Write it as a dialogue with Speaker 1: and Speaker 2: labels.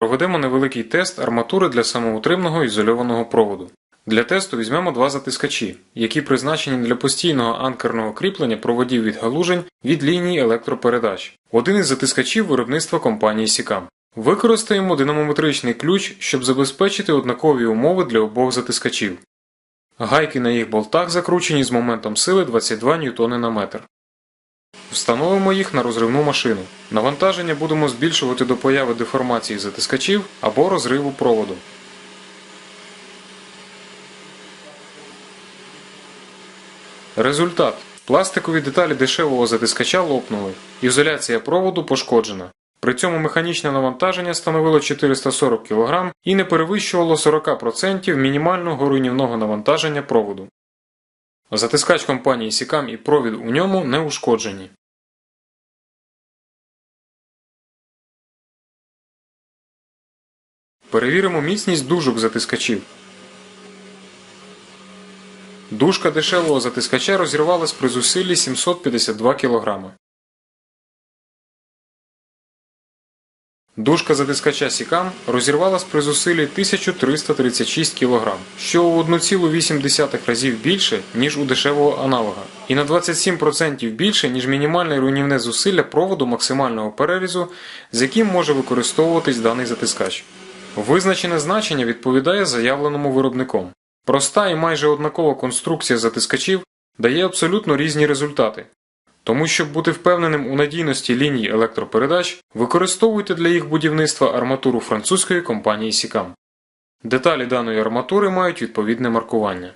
Speaker 1: Проведемо невеликий тест арматури для самоутримного ізольованого проводу. Для тесту візьмемо два затискачі, які призначені для постійного анкерного кріплення проводів від галужень від лінії електропередач. Один із затискачів виробництва компанії Сікам. Використаємо динамометричний ключ, щоб забезпечити однакові умови для обох затискачів. Гайки на їх болтах закручені з моментом сили 22 Н на метр. Встановимо їх на розривну машину. Навантаження будемо збільшувати до появи деформації затискачів або розриву проводу. Результат. Пластикові деталі дешевого затискача лопнули. Ізоляція проводу пошкоджена. При цьому механічне навантаження становило 440 кг і не перевищувало 40% мінімального руйнівного навантаження проводу. Затискач компанії Сікам і провід у ньому не ушкоджені. Перевіримо міцність дужок затискачів. Дужка дешевого затискача розірвалась при зусиллі 752 кг. Дужка затискача Сікам розірвалась при зусиллі 1336 кг, що у 1,8 разів більше, ніж у дешевого аналога, і на 27% більше, ніж мінімальне руйнівне зусилля проводу максимального перерізу, з яким може використовуватись даний затискач. Визначене значення відповідає заявленому виробником. Проста і майже однакова конструкція затискачів дає абсолютно різні результати. Тому, щоб бути впевненим у надійності ліній електропередач, використовуйте для їх будівництва арматуру французької компанії Сікам. Деталі даної арматури мають відповідне маркування.